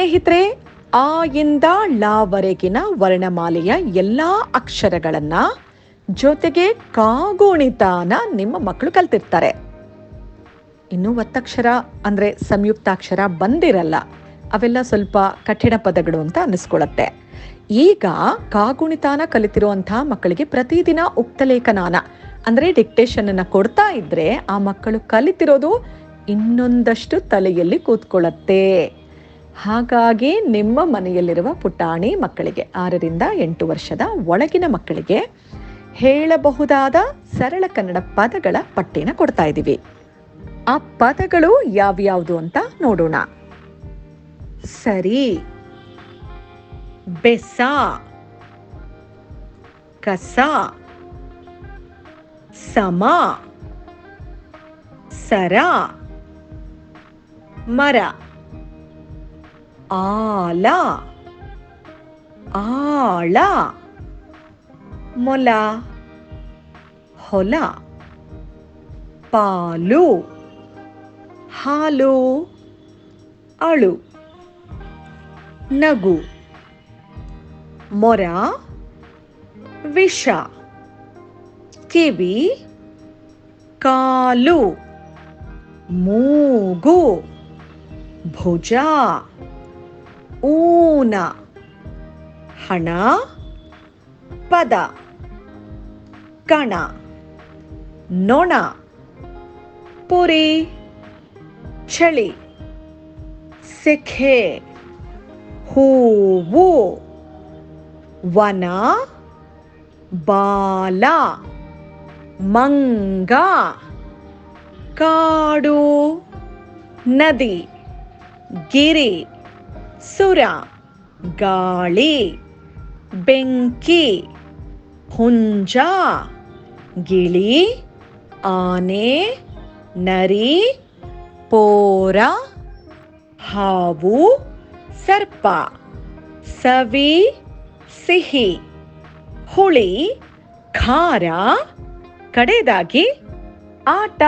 ಸ್ನೇಹಿತರೆ ಆ ಇಂದ ಲಾವರೆಗಿನ ವರ್ಣಮಾಲೆಯ ಎಲ್ಲ ಅಕ್ಷರಗಳನ್ನ ಜೊತೆಗೆ ಕಾಗುಣಿತಾನ ನಿಮ್ಮ ಮಕ್ಕಳು ಕಲ್ತಿರ್ತಾರೆ. ಇನ್ನು ಒತ್ತಕ್ಷರ ಅಂದ್ರೆ ಸಂಯುಕ್ತಾಕ್ಷರ ಬಂದಿರಲ್ಲ. ಅವೆಲ್ಲ ಸ್ವಲ್ಪ ಕಠಿಣ ಪದಗಳು ಅಂತ ಅನಿಸ್ಕೊಳತ್ತೆ. ಈಗ ಕಾಗುಣಿತಾನ ಕಲಿತಿರುವಂತಹ ಮಕ್ಕಳಿಗೆ ಪ್ರತಿದಿನ ಉಕ್ತಲೇಖನಾನ ಅಂದ್ರೆ ಡಿಕ್ಟೇಷನ್ ಅನ್ನ ಕೊಡ್ತಾ ಇದ್ರೆ ಆ ಮಕ್ಕಳು ಕಲಿತಿರೋದು ಇನ್ನೊಂದಷ್ಟು ತಲೆಯಲ್ಲಿ ಕೂತ್ಕೊಳ್ಳತ್ತೆ ಹಾಗಾಗಿ ನಿಮ್ಮ ಮನೆಯಲ್ಲಿರುವ ಪುಟಾಣಿ ಮಕ್ಕಳಿಗೆ, ಆರರಿಂದ ಎಂಟು ವರ್ಷದ ಒಳಗಿನ ಮಕ್ಕಳಿಗೆ ಹೇಳಬಹುದಾದ ಸರಳ ಕನ್ನಡ ಪದಗಳ ಪಟ್ಟಿನ ಕೊಡ್ತಾ ಇದ್ದೀವಿ. ಆ ಪದಗಳು ಯಾವ್ಯಾವುದು ಅಂತ ನೋಡೋಣ. ಸರಿ. ಬೆಸ, ಕಸ, ಸಮ, ಸರ, ಮರ. ಆಲ ಆಳ ಮೊಲ ಹೊಲ ಪಾಲು ಹಾಲು ಅಳು ನಗು ಮೊರ ವಿಷ ಕಿವಿ ಕಾಲು ಮೂಗು ಭುಜ ಊನ. ಹಣ. ಪದ. ಕಣ. ನೊಣ. ಪುರಿ. ಚಳಿ. ಸೆಖೆ. ಹೂವು. ವನ. ಬಾಲ. ಮಂಗ. ಕಾಡು. ನದಿ. ಗಿರಿ. ಸುರ, ಗಾಳಿ, ಬೆಂಕಿ, ಹುಂಜ, ಗಿಳಿ, ಆನೆ, ನರಿ, ಪೋರ, ಹಾವು, ಸರ್ಪ, ಸವಿ, ಸಿಹಿ, ಹುಳಿ, ಖಾರ ಕಡೆದಾಗಿ ಆಟ.